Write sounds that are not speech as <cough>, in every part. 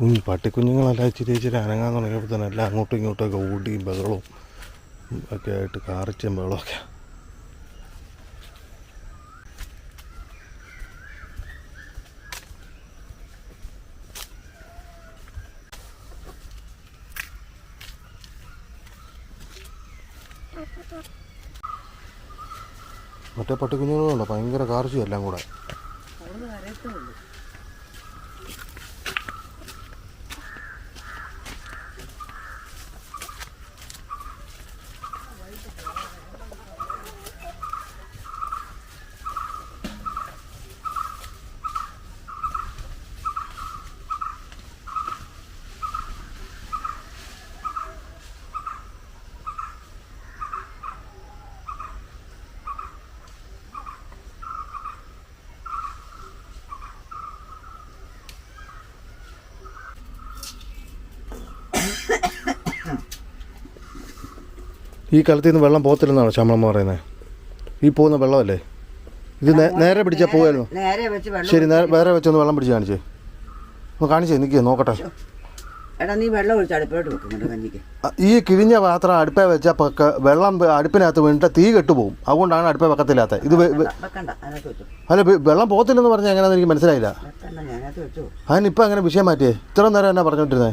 കുഞ്ഞ് പട്ടിക്കുഞ്ഞുങ്ങളെല്ലാം ഇച്ചിരി ഇച്ചിരി അനങ്ങാൻ തുടങ്ങിയപ്പോൾ തന്നെ എല്ലാം അങ്ങോട്ടും ഇങ്ങോട്ടും ഒക്കെ ഓടിയും ബഹളവും ഒക്കെ ആയിട്ട് കാറിച്ചും ബഹളമൊക്കെ മറ്റേ പട്ടിക്കുഞ്ഞുങ്ങളുണ്ടോ ഭയങ്കര കാർച്ചയും എല്ലാം കൂടെ അവിടുന്ന് കരയത്തേ ഉള്ളൂ ഈ കലത്തിൽ നിന്ന് വെള്ളം പോകത്തില്ലെന്നാണ് ശമ്പളം പറയുന്നത് ഈ പോകുന്ന വെള്ളമല്ലേ? ഇത് നേരെ പിടിച്ചാൽ പോകായിരുന്നു വെച്ച് വെള്ളം ശരി നേരെ വേറെ വെച്ചൊന്ന് വെള്ളം പിടിച്ച് കാണിച്ചേ. ഒന്ന് കാണിച്ചേ നിൽക്കുക നോക്കട്ടെ. എടാ നീ വെള്ളം ഒഴിച്ച് അടുപ്പിലോട്ട് വെക്കുന്നുണ്ട് കഞ്ഞിക്ക്. ഈ കിഴിഞ്ഞ പാത്രം അടുപ്പേ വെച്ചാൽ പക്ക വെള്ളം അടുപ്പിനകത്ത് വീണിട്ട് തീ കെട്ടുപോകും. അതുകൊണ്ടാണ് അടുപ്പേ വെക്കത്തില്ലാത്ത. ഇത് അല്ല വെള്ളം പോകത്തില്ലെന്ന് പറഞ്ഞാൽ എങ്ങനെയാണെന്ന് എനിക്ക് മനസ്സിലായില്ല. അതിനിപ്പോ വെച്ചു. അതിനിപ്പോൾ അങ്ങനെ വിഷയം മാറ്റിയേ? ഇത്ര നേരം എന്നാ പറഞ്ഞോണ്ടിരുന്നത്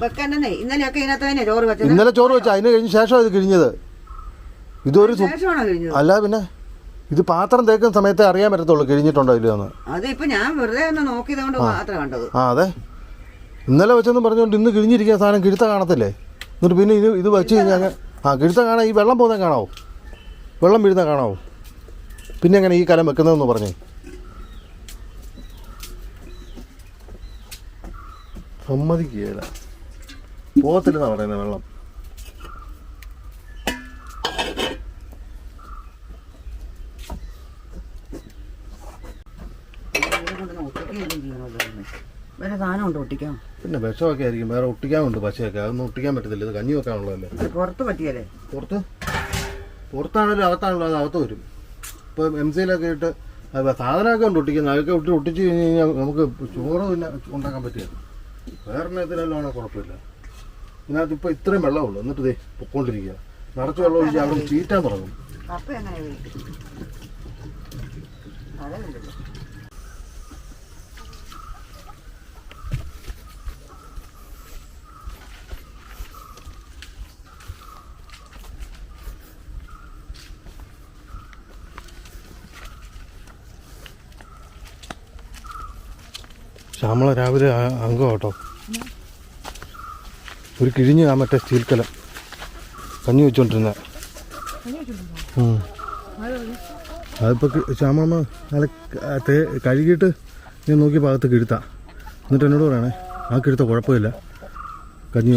വെച്ചത്. ഇന്നലെ ചോറ് വെച്ചാൽ അതിന് കഴിഞ്ഞ ശേഷം ഇത് കിഴിഞ്ഞത്. ഇതൊരു സു- ശേഷമാണോ കഴിഞ്ഞത്? അല്ല പിന്നെ ഇത് പാത്രം തേക്കുന്ന സമയത്തെ അറിയാൻ പറ്റത്തുള്ളൂ കിഴിഞ്ഞിട്ടുണ്ടോ ഇല്ലയോ എന്ന്. ഞാൻ വെറുതെ ഒന്ന് നോക്കിയത് കൊണ്ട് മാത്രമേ കണ്ടത്. ആ അതെ. ഇന്നലെ വെച്ചെന്ന് പറഞ്ഞുകൊണ്ട് ഇന്ന് കിഴിഞ്ഞിരിക്കുന്ന സാധനം കിഴുത്ത കാണത്തില്ലേ? എന്നിട്ട് പിന്നെ ഇത് ഇത് വെച്ച് കഴിഞ്ഞാൽ ആ കിഴുത്ത കാണാൻ ഈ വെള്ളം പോകുന്ന കാണാവോ? വെള്ളം വീഴുന്ന കാണാവോ? പിന്നെ എങ്ങനെ ഈ കലം വെക്കുന്നതെന്ന് പറഞ്ഞേ. സമ്മതിക്കുകയില്ല. പോകത്തില്ലെന്നാണ് പറയുന്നത് വെള്ളം ഇവിടെ കൊണ്ടുവന്ന് ചെയ്യണമല്ലോ. വേറെ സാധനം ഉണ്ട് ഒട്ടിക്കാം പിന്നെ വിഷമൊക്കെ ആയിരിക്കും. വേറെ ഒട്ടിക്കാനുണ്ട് പശയൊക്കെ. അതൊന്നും ഒട്ടിക്കാൻ പറ്റത്തില്ല. ഇത് കഞ്ഞി വെക്കാനുള്ളതല്ലേ ഇത് പുറത്ത് പറ്റിയല്ലേ പുറത്ത്? പുറത്താണെങ്കിലും അകത്താണല്ലോ. അത് അകത്ത് വരും. ഇപ്പം എം സിയിലൊക്കെ ഇട്ട് സാധനമൊക്കെ ഉണ്ട് ഒട്ടിക്കുന്നത്. അതൊക്കെ ഒട്ടി ഒട്ടിച്ച് കഴിഞ്ഞ് കഴിഞ്ഞാൽ നമുക്ക് ചോറ് പിന്നെ ഉണ്ടാക്കാൻ പറ്റില്ല. വേറെ എണ്ണത്തിനെല്ലാം ആണെങ്കിൽ കുഴപ്പമില്ല. ഇതിനകത്ത് ഇപ്പോൾ ഇത്രയും വെള്ളമുള്ളൂ. എന്നിട്ട് ദേ പൊക്കോണ്ടിരിക്കുക. നിറച്ച് വെള്ളം ഒഴിച്ച് അവിടെ ചീറ്റാൻ തുടങ്ങും. എങ്ങനെ ശ്യാമള രാവിലെ അംഗം കേട്ടോ ഒരു കിഴിഞ്ഞ് ആ മറ്റേ സ്റ്റീൽ കലം. കഞ്ഞി വെച്ചോണ്ടിരുന്ന. അതിപ്പോൾ ശ്യാമളമ്മ നല്ല ക- ആ തേ കഴുകിയിട്ട് നീ നോക്കി ഭാഗത്ത് കിഴുത്ത. എന്നിട്ട് എന്നോട് പറയണേ ആ കിഴുത്ത കുഴപ്പമില്ല. കഞ്ഞി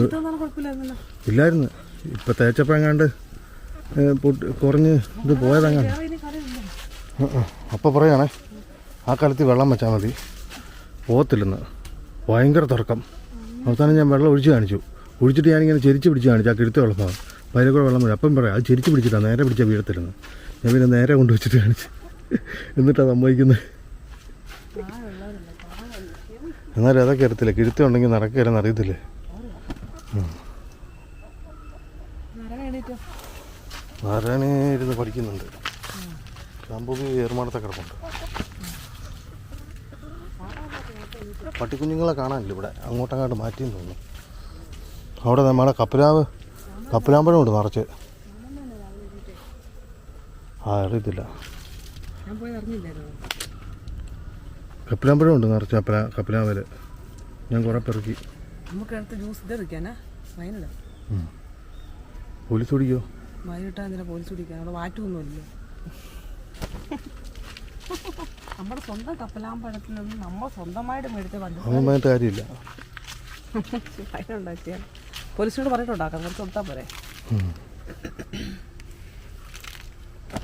ഇല്ലായിരുന്നു. ഇപ്പം തേച്ചപ്പം എങ്ങാണ്ട് കുറഞ്ഞ് ഇത് പോയതെങ്ങാണ്ട്. ആ, പറയണേ അപ്പോൾ പറയുകയാണേ ആ കാലത്ത് വെള്ളം വെച്ചാൽ മതി. പോകത്തില്ലെന്ന് ഭയങ്കര തർക്കം. അവസാനം ഞാൻ വെള്ളം ഒഴിച്ച് കാണിച്ചു. ഒഴിച്ചിട്ട് ഞാനിങ്ങനെ ചെരിച്ച് പിടിച്ച് കാണിച്ചു ആ കിഴുത്ത വെള്ളം ഭാഗം കൂടെ വെള്ളം അപ്പം പറയാം അത് ചെരിച്ച് പിടിച്ചിട്ടാണ് നേരെ പിടിച്ചാൽ വീഴത്തില്ലെന്ന്. ഞാൻ പിന്നെ നേരെ കൊണ്ട് വെച്ചിട്ട് കാണിച്ചു. എന്നിട്ടാണ് സംഭവിക്കുന്നത് എന്നാലും അതൊക്കെ അറിയത്തില്ല? കിഴുത്ത ഉണ്ടെങ്കിൽ നടക്കുകയല്ലെന്ന് അറിയത്തില്ലേ? നാരായണി ഇരുന്ന് പഠിക്കുന്നുണ്ട്. ശാമ്പൂവി ഏർമാടത്തെ കിടപ്പുണ്ട്. പട്ടിക്കുഞ്ഞുങ്ങളെ കാണാനില്ല ഇവിടെ. അങ്ങോട്ടങ്ങോട്ട് മാറ്റിയെന്ന് തോന്നുന്നു. അവിടെ നമ്മുടെ കപ്പലാവ് കപ്പലാമ്പഴം ഉണ്ട് നിറച്ച് ആ അറിയത്തില്ല. ഞാൻ പോയി അറിഞ്ഞില്ലായിരുന്നു. കപ്പലാമ്പഴം ഉണ്ട് നിറച്ച് കപ്പല കപ്പലാവൽ ഞാൻ കുറേ പെറുക്കി. നമുക്ക് അടുത്ത് ജ്യൂസ് ഇതെടുക്കാനാ വൈനല്ല പോലീസ് പിടിക്കോ? വൈകിട്ടാ പോലീസ് പിടിക്കാൻ? അവിടെ മാറ്റമൊന്നുമില്ലല്ലോ നമ്മുടെ സ്വന്തം കപ്പലാമ്പഴത്തിൽ നിന്ന് നമ്മൾ സ്വന്തമായിട്ട് മേടിച്ച പറഞ്ഞിട്ട് കാര്യമില്ല. <laughs> അതിനുണ്ടാക്കിയാൽ പോലീസിനോട് പറഞ്ഞിട്ടുണ്ടാക്കാം കുറച്ച് കൊടുത്താൽ പോരെ.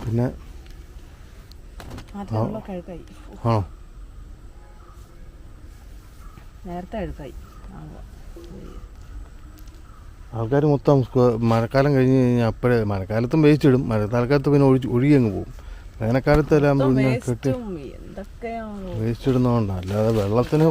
പിന്നെ? അഴുക്കായി ആണോ? നേരത്തെ അഴുക്കായി ആൾക്കാർ മൊത്തം മഴക്കാലം കഴിഞ്ഞ് കഴിഞ്ഞാൽ അപ്പോഴേ മഴക്കാലത്തും വേസ്റ്റ് ഇടും. മഴക്കാലത്ത് പിന്നെ ഒഴിച്ച് ഒഴുകി അങ്ങ് പോകും. വേനൽക്കാലത്തെല്ലാം കെട്ടി വേസ്റ്റ് ഇടുന്നോണ്ട അല്ലാതെ വെള്ളത്തിന്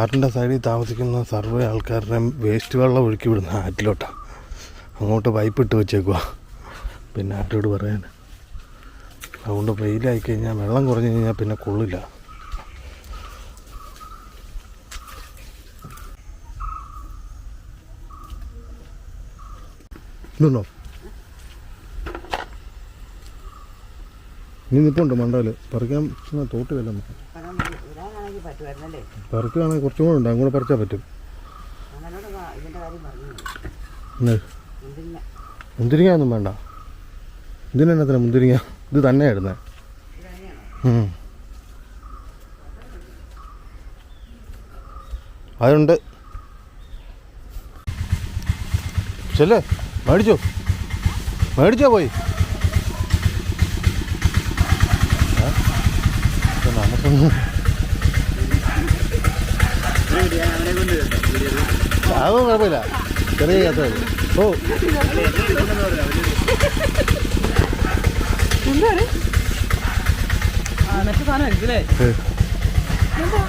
ആറിന്റെ സൈഡിൽ താമസിക്കുന്ന സർവേ ആൾക്കാരുടെ വേസ്റ്റ് വെള്ളം ഒഴുക്കി വിടുന്ന ആറ്റിലോട്ടാ. അങ്ങോട്ട് പൈപ്പ് ഇട്ട് വെച്ചേക്കുക പിന്നെ ആരോട് പറയാൻ. അതുകൊണ്ട് വെയിലായി കഴിഞ്ഞാൽ വെള്ളം കുറഞ്ഞു കഴിഞ്ഞാൽ പിന്നെ കൊള്ളില്ല. ഇതുണ്ടോ ഇനി മണ്ടയിൽ പറിക്കാൻ തോട്ട് വല്ല പറിക്കുകയാണെങ്കിൽ കുറച്ചും കൂടെ ഉണ്ട്. അങ്ങോട്ട് പറിച്ചാൽ പറ്റും. മുന്തിരിങ്ങ ഒന്നും വേണ്ട. ഇതിനെന്നത്തിന് മുന്തിരിങ്ങ. ഇത് തന്നെ ഇടുന്നത് അതുണ്ട്. ചെല്ലേ. മേടിച്ചോ. മേടിച്ചോ പോയി. നമുക്കൊന്നും അതൊന്നും കുഴപ്പമില്ല. ചെറിയ യാത്ര ഓ.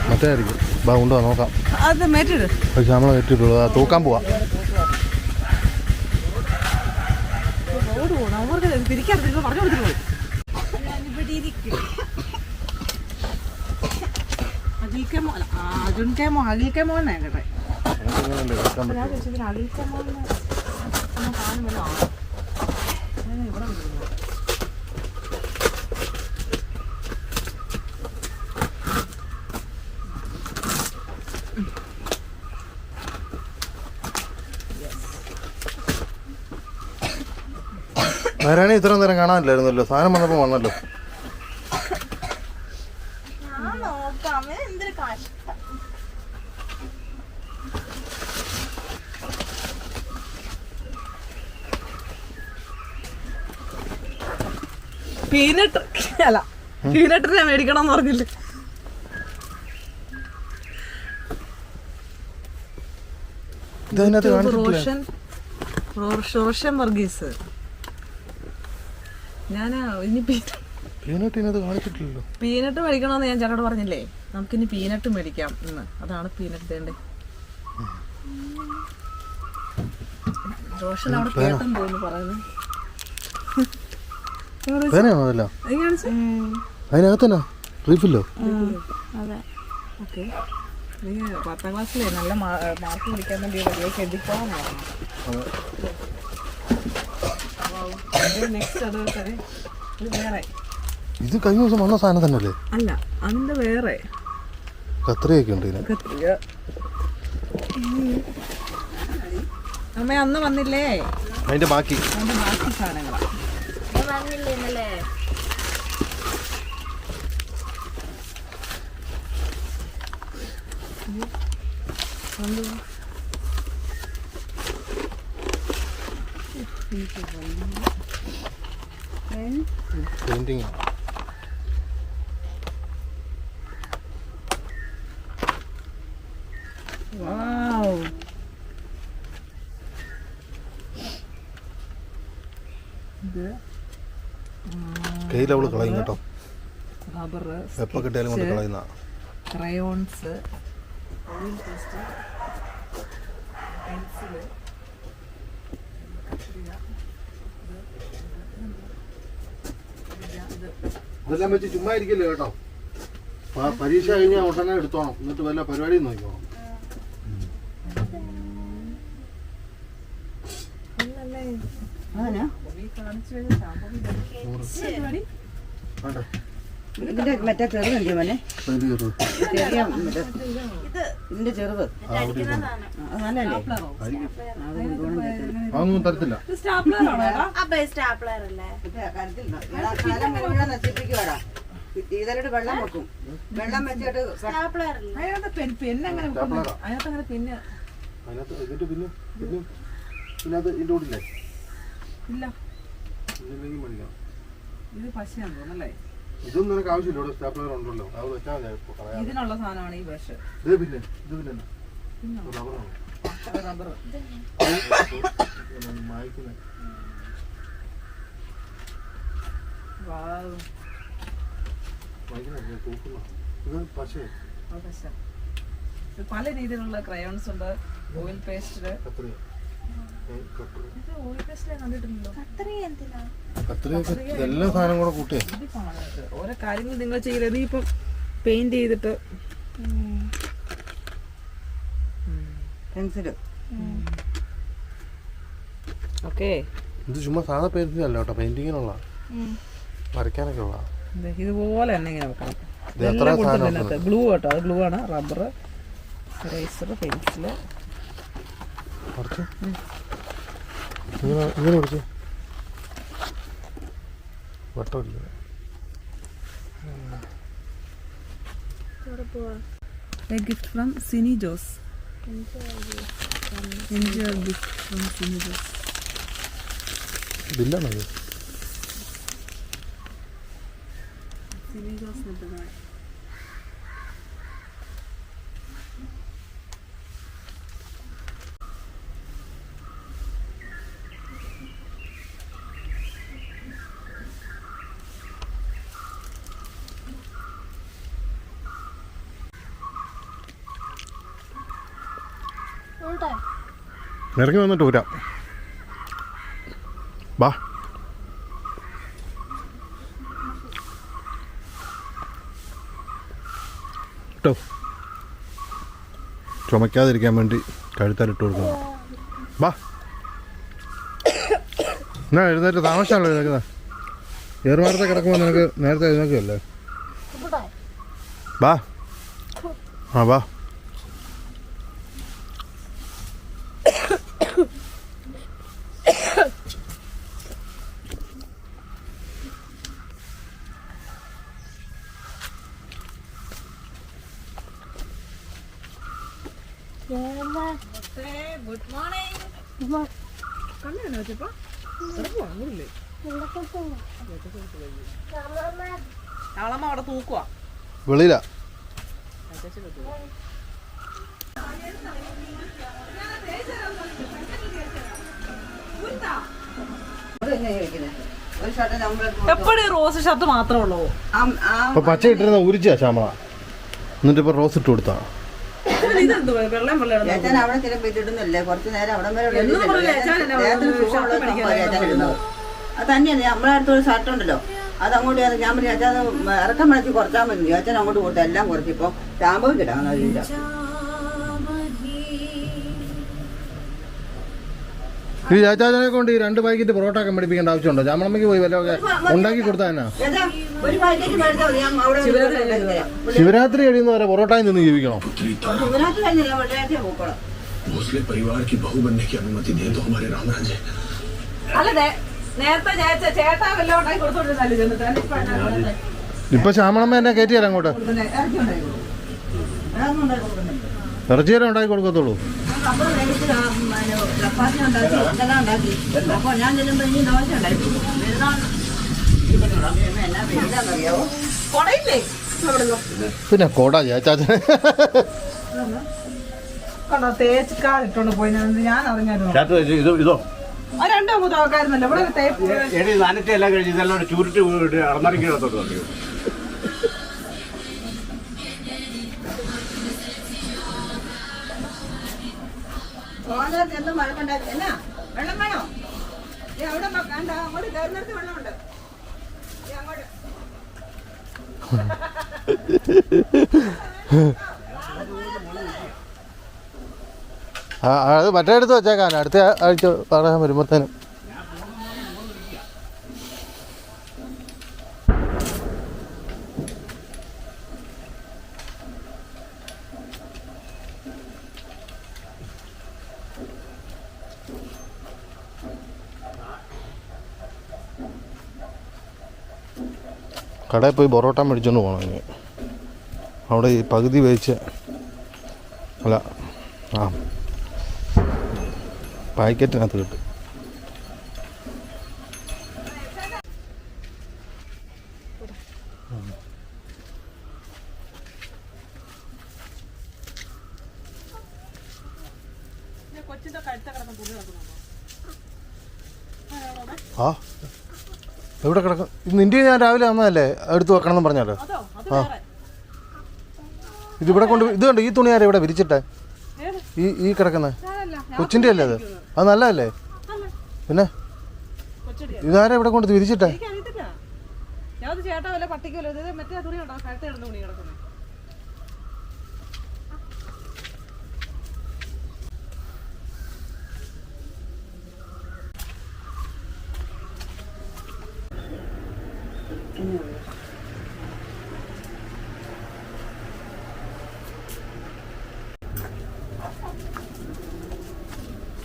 മറ്റു ആയിരിക്കും ബാ ഉണ്ടോ നോക്കാം. അത് മേറ്റിട് പക്ഷെ നമ്മളെ കെട്ടിട്ടുള്ളൂ ആ തൂക്കാൻ പോവാ. തിരിക്കാൻ പറഞ്ഞു കൊടുത്തിട്ടുള്ളൂ അഖിൽക്കെ മോൻ അർജുൻക്കെ മോ അഖിൽക്കെ മോനെ കേട്ടെ. ഞാൻ ചോദിച്ചതിന് അഖിൽക്കെ ഒന്ന് കാണുമല്ലോ. ഇവിടെ വിടുന്നു നാരായണി ഇത്ര നേരം കാണാനില്ലായിരുന്നല്ലോ. സാധനം വന്നപ്പോൾ വന്നല്ലോ. പീനട്ട് അല്ല പീനട്ടിനെ മേടിക്കണം എന്ന് പറഞ്ഞില്ലേ റോഷൻ? റോഷ- റോഷൻ വർഗീസ്. ഞാൻ ഇനി പീനട്ട് ഇതിനകത്ത് കാണിച്ചിട്ടില്ലല്ലോ. പീനട്ട് മേടിക്കണമെന്ന് ഞാൻ ചേട്ടനോട് പറഞ്ഞില്ലേ? നമുക്കിനി പീനട്ട് മേടിക്കാം എന്ന്. അതാണ് പീനട്ട് തേണ്ടേ റോഷൻ അവിടെ കേട്ടം തോന്നുന്നു പറയുന്നത്. <laughs> പേനയാണോ അതല്ല? അത് കാണിച്ചേ? അതിനകത്ത് തന്നെ റീഫില്ലോ? അതെ. ഓക്കെ. നീ പത്താം ക്ലാസ്സിലേ നല്ല മാർക്ക് പിടിക്കാൻ വേണ്ടി വലിയ എഴുതിക്കോന്ന് പറഞ്ഞു നെക്സ്റ്റ് അത് വെച്ചാൽ ഇത് കഴിഞ്ഞ ദിവസം വന്ന സാധനം തന്നെയല്ലേ? അല്ല അതിന്റെ വേറെ. കത്രിയൊക്കെ ഉണ്ട് ഇതിന്. അമ്മ അന്ന് വന്നില്ലേ? അതിന്റെ ബാക്കി. അതിന്റെ ബാക്കി സാധനങ്ങളാ. പെയിന്റിങ് വാവ് ഇത് കയ്യിൽ അവൾ കളയും കേട്ടോ. എപ്പോ കിട്ടിയാലും കൊണ്ട് കളയുന്ന. ക്രയോൺസ്. പെൻസിൽ ഇതെല്ലാം വെച്ച് ചുമ്മാ ഇരിക്കില്ല കേട്ടോ. പ- പരീക്ഷ കഴിഞ്ഞാൽ ഉടനെ എടുത്തോണം. എന്നിട്ട് വല്ല പരിപാടിയും നോക്കിക്കോണം വേണ്ട. ഇതിന്റെ മറ്റേ ചെറുതുണ്ട് മോനെ? പെയിന്റ് ചെയ്തു ചെറിയ മറ്റേ ഇതിന്റെ ചെറുത്. അത് നല്ലല്ലേ അതൊന്നും തരത്തില്ല? അപ്പൊ സ്റ്റാപ്ലർ അല്ലേ? മുഴുവൻ നശിപ്പിക്കുവാടാ. വെള്ളം വെക്കും. വെള്ളം വെച്ചിട്ട് സ്റ്റാപ്ലർ അതിനകത്ത് പെന്നെങ്ങനെ. അതിനകത്ത് അങ്ങനെ പെന്ന് അതിനകത്ത് പിന്നെ പിന്നെ അത് ഇല്ല? മേടിക്കാം ഇത് പശയാണ് തോന്നല്ലേ ഇതൊന്നും നിനക്ക് ആവശ്യമില്ല. ഇവിടെ സ്റ്റാപ്ലർ ഉണ്ടല്ലോ. അത് വെച്ചാൽ മതി. ഇതിനുള്ള സാധനമാണ് ഈ പശ ഇത് പിന്നെ ഇത് പിന്നെ? റബ്ബറാണോ? പല രീതിയിലുള്ള ക്രയോൺസ് ഉണ്ട്. ഓയിൽ പേസ്റ്റ് എല്ലാ സാധനം കൂടെ കൂട്ടിയേ. ഇതിപ്പാണ് ഓരോ കാര്യങ്ങൾ നിങ്ങൾ ചെയ്യരുത്. ഇപ്പം പെയിന്റ് ചെയ്തിട്ട്. പെൻസിൽ. ഓക്കെ. ഇത് ചുമ്മാ സാധാ അല്ല കേട്ടോ പെയിന്റിങ്ങിനുള്ള വരയ്ക്കാനൊക്കെ ഉള്ള ഇതുപോലെ തന്നെ ഇങ്ങനെ വെക്കണം. ഇതെല്ലാം കൊടുത്തിട്ടുണ്ട് ഗ്ലൂ കേട്ടോ അത് ഗ്ലൂ ആണ്. Rubber eraser pencil. ഇങ്ങനെ വട്ടമില്ല. Gift from Sini Sini İnce elbik. Bilmem mi? Senin göz ne demek? ഇറങ്ങി വന്നിട്ട് ഊരാം. ബാ. കേട്ടോ ചുമക്കാതിരിക്കാൻ വേണ്ടി കഴുത്താലിട്ട് കൊടുക്കുന്നു. ബാ. എന്നാ എഴുന്നേറ്റ് താമസിച്ചാണല്ലോ എഴുന്നേക്കുന്നത് ഏറുമാരത്തെ കിടക്കുമ്പോൾ നിനക്ക് നേരത്തെ എഴുന്നേക്കല്ലേ ബാ. ആ ബാ. വെച്ചപ്പോ അവളമ്മ അവിടെ തൂക്കുവാ. വെളിയിലാ. എപ്പോഴും റോസ് ഷർട്ട് മാത്രമേ ഉള്ളൂ. പച്ച ഇട്ടിരുന്ന ഉരിച്ചാ ശ്യാമള. എന്നിട്ട് ഇപ്പൊ റോസ് ഇട്ട് കൊടുത്താ. ചേച്ചൻ അവിടെ ചിലപ്പോൾ ഇതിടുന്നില്ലേ കുറച്ച് നേരം അവിടെ വരെ. അത് തന്നെയാണ് നമ്മളെ അടുത്തൊരു ഷർട്ട് ഉണ്ടല്ലോ അത് അങ്ങോട്ട് ഞാൻ പറഞ്ഞു അത് ഇറക്കം വിളിച്ച് കുറച്ചാൽ മതി ചേച്ചൻ അങ്ങോട്ട് കൊടുത്ത് എല്ലാം കുറച്ചിപ്പോ ചാമ്പ് ശാമ്പവും കിട്ടാൻ അതില്ല ഈ ചാച്ചാജനെ കൊണ്ട് ഈ രണ്ട് പാക്കറ്റ് പൊറോട്ട ഒക്കെ മേടിപ്പിക്കേണ്ട ആവശ്യമുണ്ടോ? ചാമളമ്മയ്ക്ക് പോയി വല്ലതൊക്കെ ഉണ്ടാക്കി കൊടുത്താനാ ശിവരാത്രി കഴിയുന്ന വരെ പൊറോട്ടയിൽ നിന്ന് ജീവിക്കണം? അനുമതി അല്ലേ ചേട്ടാ ഇപ്പൊ ശ്യാമളമ്മ എന്നെ കയറ്റിയാലോട്ട് അങ്ങോട്ട്? ഇറച്ചി തരം ഉണ്ടാക്കി കൊടുക്കത്തുള്ളൂ പിന്നെ കോടാ ചാച്ചാച്ചനെ കണ്ടോ പോയി. ഞാൻ അറിഞ്ഞായിരുന്നു. രണ്ടോ മൂന്നോ ആൾക്കാരുന്നല്ലോ ഇവിടെ തേപ്പ് എല്ലാം കഴിഞ്ഞ് ഇതെല്ലാം ചുരുട്ടി വീട്ട് ചെന്ന് വഴക്കുണ്ടാക്കി. എന്നാ? വെള്ളം വേണോ? ഏ അവിടെ വേണ്ട അങ്ങോട്ട് കയറുന്നിടത്ത് വെള്ളമുണ്ട്. അങ്ങോട്ട്. അത് മറ്റേ അടുത്ത് വെച്ചേക്കാൻ അടുത്ത ആഴ്ച പറയാൻ വരുമ്പോഴത്തേനും കടയിൽ പോയി പൊറോട്ട മേടിച്ചോണ്ട് പോകണം ഇനി. അവിടെ ഈ പകുതി വേവിച്ച് അല്ല ആ. പാക്കറ്റിനകത്ത് കിട്ടും കൊച്ചിന്റെ കഴുത്ത കിടക്കുന്ന തുണി കിടക്കുന്നുണ്ടോ ആ എവിടെ കിടക്കും ഇത് നിന്റെ ഞാൻ രാവിലെ വന്നതല്ലേ? എടുത്ത് വെക്കണം എന്ന് പറഞ്ഞല്ലോ ആ. ഇതിവിടെ ഇത് ഇവിടെ കൊണ്ട് ഇത് കണ്ടോ? ഈ തുണി ആരാ ഇവിടെ വിരിച്ചിട്ടെ? ഈ ഈ കിടക്കുന്നത് കൊച്ചിന്റെ അല്ലേ അത്? അത് നല്ലതല്ലേ? പിന്നെ? ഇതാരാ ഇവിടെ കൊണ്ട് വിരിച്ചിട്ടെ? ചേട്ടാ വല്ല പട്ടിക്കോ വല്ല ഇത് മറ്റേ തുണി കഴുത്ത് കിടന്ന തുണി കിടക്കുന്നത്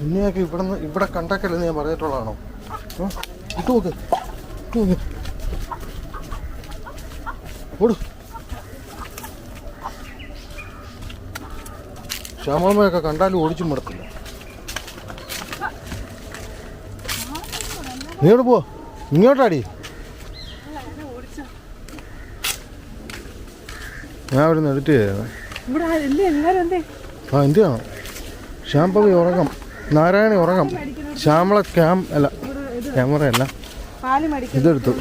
ഇനിയൊക്കെ ഇവിടെ നിന്ന് ഇവിടെ കണ്ടക്കല്ലെന്ന് ഞാൻ പറഞ്ഞിട്ടുള്ളതാണോ? ഇട്ടു നോക്ക്. ഇട്ട് നോക്ക്. ഓടു. ശ്യാമമ്മയൊക്കെ കണ്ടാലും ഓടിച്ചും മടക്കില്ല നീ എവിടെ പോവാ. ഇങ്ങോട്ടാടി. ഞാൻ അവിടെ നിന്ന് എഡിറ്റ് ചെയ്യായിരുന്നു ആ എന്തിനാണ് ശ്യാംപവി ഉറങ്ങം നാരായണി ഉറങ്ങം. ശ്യാമള ക്യാം അല്ല ക്യാമറ അല്ല. ഇതെടുത്തു.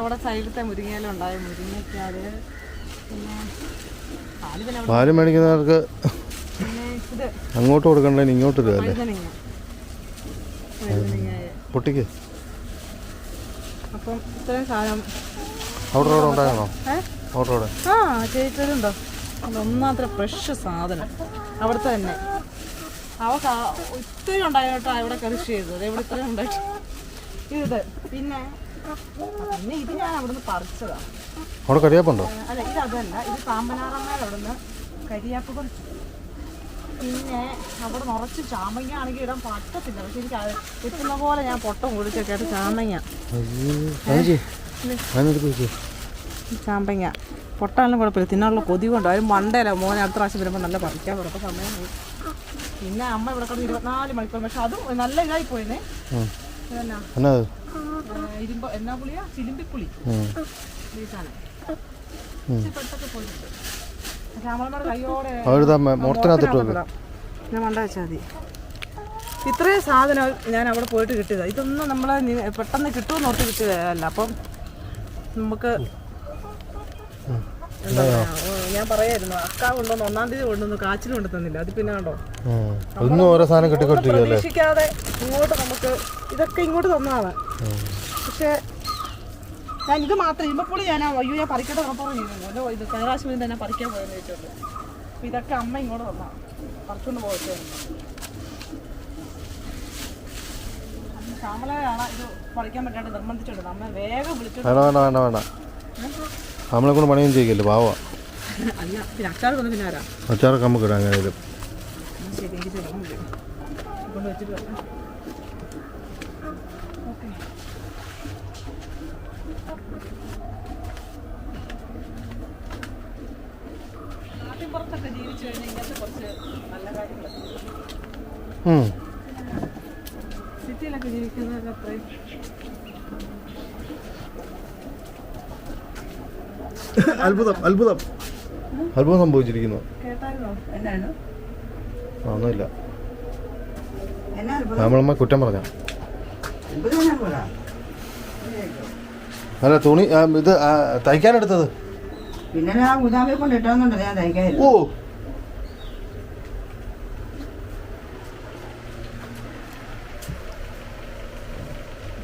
അവിടെ സൈഡിലത്തെ പാൽ മേടിക്കുന്നവർക്ക് അങ്ങോട്ട് കൊടുക്കണ്ടേ? ഇങ്ങോട്ട് ഇടുകയല്ലേ പൊട്ടിക്ക്. അപ്പം ഇത്രയും സാധനം. ആ ചേച്ചിട്ടുണ്ടോ ഒന്നാമത്തെ ഫ്രഷ് സാധനം. അവിടുത്തെ തന്നെ. അവ കാ- ഒത്തിരി ഉണ്ടായിട്ടോ ഇവിടെ കൃഷി ചെയ്തത്. ഇവിടെ ഇത്രയും ഉണ്ടായിട്ട്. ഇത് പിന്നെ പിന്നെ ഇത് ഞാൻ അവിടുന്ന് പറിച്ചതാണ് അവിടെ കരിയാപ്പുണ്ടോ? അല്ല ഇത് അതല്ല. ഇത് പാമ്പനാറമ്മയുടെ അവിടുന്ന് കരിയാപ്പ് പറിച്ചു. പിന്നെ അവിടെ നിറച്ച് ചാമ്പങ്ങ ആണെങ്കിൽ ഇടാൻ പറ്റത്തില്ല. പക്ഷെ എനിക്ക് അത് എത്തുന്ന പോലെ ഞാൻ പൊട്ടം കുടിച്ചൊക്കെ. ആയിട്ട് ചാമ്പങ്ങ ചാമ്പങ്ങ. പൊട്ടാലും കുഴപ്പമില്ല. തിന്നാനുള്ള കൊതി കൊണ്ടോ. അതിന് മണ്ടേല മോനെ അടുത്ത പ്രാവശ്യം വരുമ്പോൾ നല്ല പറിക്കാൻ കുറച്ച് സമയം പിന്നെ അമ്മ ഇവിടെ കിടന്ന് ഇരുപത്തിനാല് മണിക്കൂർ. പക്ഷെ അതും നല്ല ഇതായി എന്നാ അത്? ഇരുമ്പ എന്നാ പുളിയാ? ചിലിമ്പിപ്പുളി. പെട്ടൊക്കെ പോയിട്ടുണ്ട്. കയ്യോടെ. ഞാൻ മണ്ട വെച്ചാൽ മതി. ഇത്രയും സാധനം ഞാൻ അവിടെ പോയിട്ട് കിട്ടിയതാണ് ഇതൊന്നും നമ്മൾ പെട്ടെന്ന് കിട്ടുമെന്ന് ഓർത്ത് കിട്ടിയതല്ല. അപ്പം നമുക്ക് ഞാൻ പറയായിരുന്നു അക്ക കൊണ്ടുവന്ന് ഒന്നാം തീയതി കൊണ്ടുവന്ന് കാച്ചിൽ കൊണ്ട് തന്നില്ല അത് പിന്നെ കണ്ടോ? ഒന്നും ഓരോ സാധനം പ്രതീക്ഷിക്കാതെ ഇങ്ങോട്ട് നമുക്ക് ഇതൊക്കെ ഇങ്ങോട്ട് തന്നാണ്. പക്ഷേ ഞാൻ ഇത് മാത്രം ഇമ്പപ്പുളി ഞാൻ അയ്യോ ഞാൻ പറിക്കട്ടെ ഉറപ്പാണ് ചെയ്യുന്നു അല്ലോ ഇത് കൈറാശ്മീരി തന്നെ പറിക്കാൻ പോയെന്ന് ചോദിച്ചോളൂ അപ്പൊ ഇതൊക്കെ അമ്മ ഇങ്ങോട്ട് തന്നാണ് പറിച്ചുകൊണ്ട് പോയിട്ട് ശ്യാമളയാണ് ഇത് പറിക്കാൻ പറ്റാണ്ട് നിർബന്ധിച്ചിട്ടുണ്ട് അമ്മ വേഗം വിളിച്ചു വേണ്ട വേണ്ട വേണ്ട വേണ്ട നമ്മളെ കൊണ്ട് പണിയും ചെയ്യില്ല പാവ. അച്ചാറൊക്കെ നമുക്ക് ഇടാം എങ്ങനെയും ശരി എനിക്ക് ചെല്ലണം കൊണ്ട് വെച്ചിട്ട് വരാം ഓക്കെ നാട്ടിൻപുറത്തൊക്കെ ജീവിച്ചു കഴിഞ്ഞാൽ ഇങ്ങനത്തെ കുറച്ച് നല്ല കാര്യങ്ങളൊക്കെ ഉം. സിറ്റിയിലൊക്കെ ജീവിക്കുന്നതൊക്കെ അത്രയും <laughs> അത്ഭുതം അത്ഭുതം. അത്ഭുതം സംഭവിച്ചിരിക്കുന്നു. ഒന്നുമില്ല. നമ്മളമ്മ കുറ്റം പറഞ്ഞ. അല്ല തുണി ആ, ഇത് തയ്ക്കാനെടുത്തത് പിന്നെ ആ ഗുദാമിൽ കൊണ്ട് ഇട്ടാന്നുണ്ട് ഞാൻ തയ്ക്കായിരുന്നു. ഓ.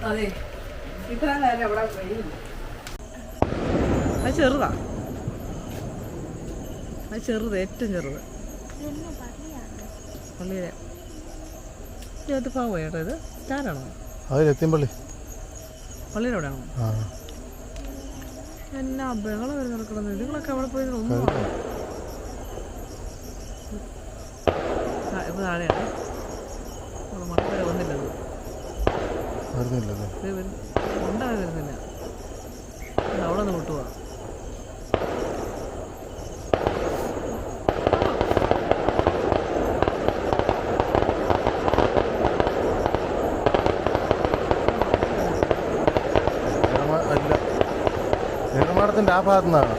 അതെ. ഇത്ര നേരം അവിടെ വെയിലില്ല അത് ചെറുതാ. അത് ചെറുത് ഏറ്റവും ചെറുത്. പള്ളിയിലെ. ഇത് പാവോ ചേട്ടാ ഇത്? സ്റ്റാറാണോ അതിൽ എത്തിയമ്പള്ളി പള്ളിയുടെ അവിടെയാണോ ആ. എന്നാ ബഹളം വരെ നടക്കുന്നത് നിങ്ങളൊക്കെ അവിടെ പോയി ഒന്നും ഇപ്പൊ താഴെയാണ്. മക്ക വരെ. വന്നില്ല അത് വരുന്നില്ലല്ലേ അവിടെ നിന്ന് വിട്ടുപോവാ അപകടത്തിന്റെ ആ ഭാഗത്തു നിന്നാണ്.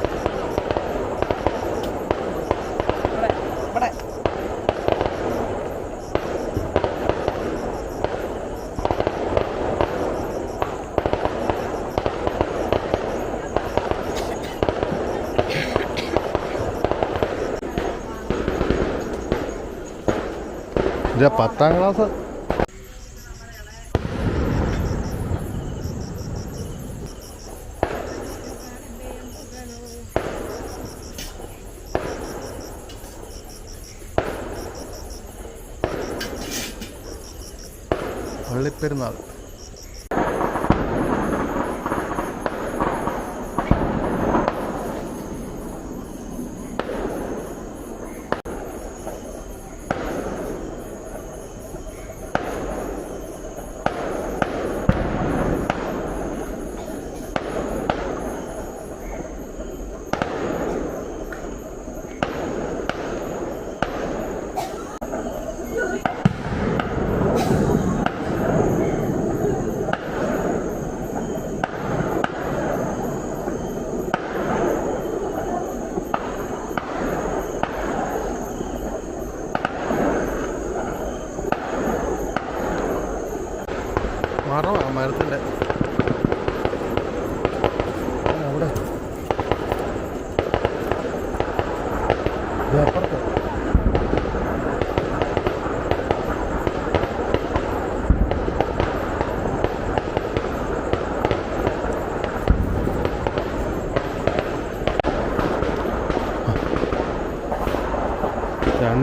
പത്താം ക്ലാസ്.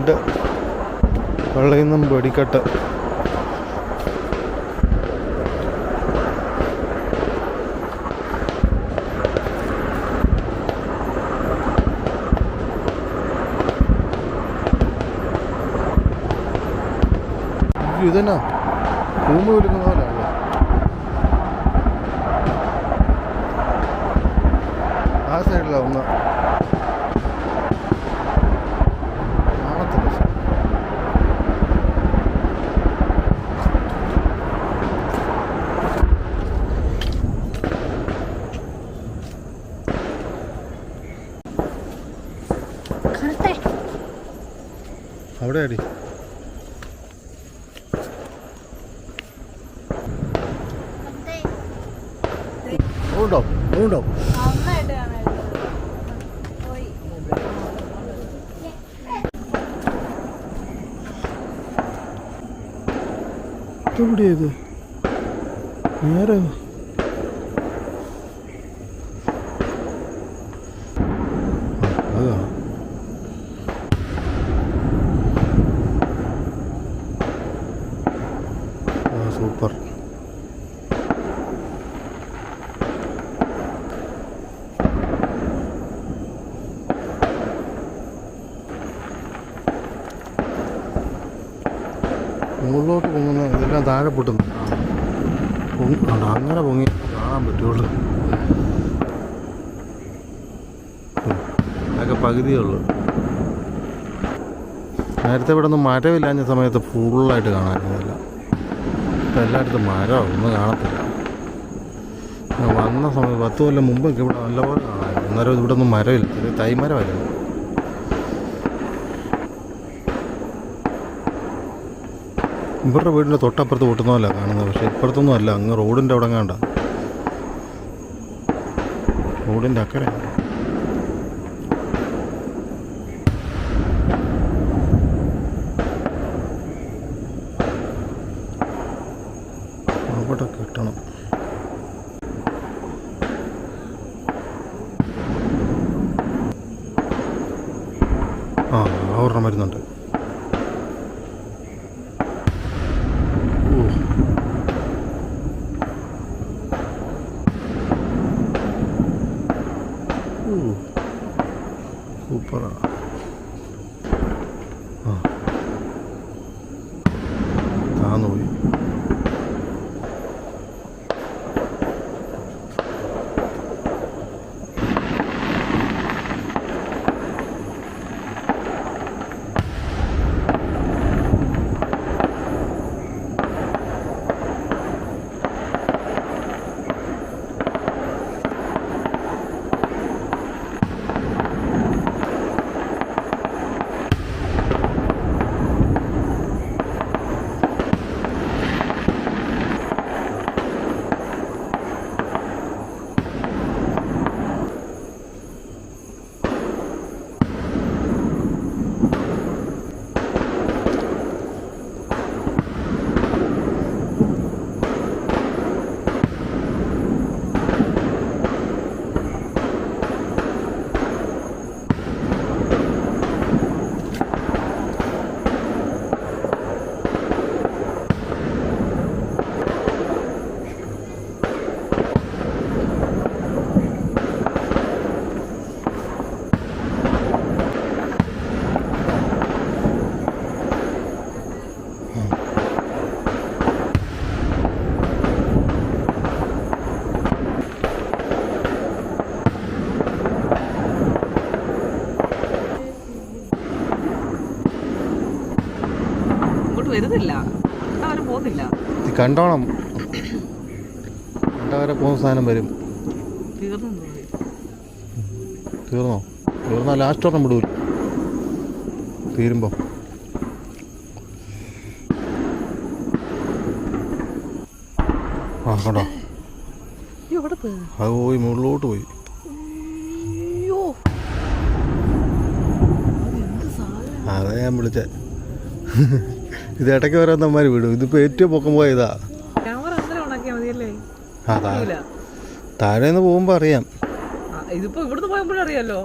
രണ്ട് വെള്ളയിൽ നിന്നും വെടിക്കെട്ട്. ഇതെന്നാ ഭൂമി വിളിക്കുന്ന പോലെയാണല്ലോ ആ സൈഡിലാ ഒന്ന് കാണത്തില്ല ശരി. അവിടെ അടി. ഉണ്ടോ ഉണ്ടോ നേരെ ആ, അതാ ആ സൂപ്പർ മുകളിലോട്ട് പൊങ്ങുന്ന ഇതെല്ലാം താഴെ പൊട്ടുന്നു പൊങ്ങി അങ്ങനെ പൊങ്ങി കാണാൻ പറ്റുള്ളൂ. അതൊക്കെ പകുതിയേ ഉള്ളൂ. നേരത്തെ ഇവിടെ ഒന്നും മരമില്ലാഞ്ഞ സമയത്ത് ഫുള്ളായിട്ട് കാണാനില്ല ഇപ്പം എല്ലായിടത്തും മരമാണ് ഒന്നും കാണത്തില്ല. വന്ന സമയം പത്ത് കൊല്ലം മുമ്പൊക്കെ ഇവിടെ നല്ലപോലെ കാണാമായിരുന്നു അന്നേരം ഇവിടെ ഒന്നും മരമില്ല. ചെറിയ തൈമരമായിരുന്നു. ഇവരുടെ വീടിന്റെ തൊട്ടപ്പുറത്ത് പൊട്ടുന്നതല്ല കാണുന്നത്. പക്ഷേ ഇപ്പുറത്തൊന്നും അല്ല. അങ്ങ് റോഡിന്റെ അവിടെ കണ്ട റോഡിന്റെ അക്കരെ. ആ ഒരെണ്ണം വരുന്നുണ്ട്. para വരുന്നില്ല. പോകുന്നില്ല. കണ്ടോണം. കണ്ട വരെ പോകുന്ന സാധനം വരും. തീർന്നു തീർന്നോ? തീർന്നാൽ ലാസ്റ്റ് ഒരെണ്ണം വിടൂല തീരുമ്പോൾ ആ കണ്ടോ? അത് പോയി മുകളിലോട്ട് പോയി. അതാ ഞാൻ വിളിച്ചേ. ഇത് ഇടയ്ക്ക് വരാൻ തമ്മാര് വിടും. ഇതിപ്പോൾ ഏറ്റവും പൊക്കം പോയ ഇതാ. ക്യാമറ അന്നേരം ഉണക്കിയാൽ മതിയല്ലേ ആ താഴെ. നിന്ന് പോകുമ്പോൾ അറിയാം. ഇതിപ്പോ ഇവിടുന്ന് പോയപ്പോഴറിയാലോ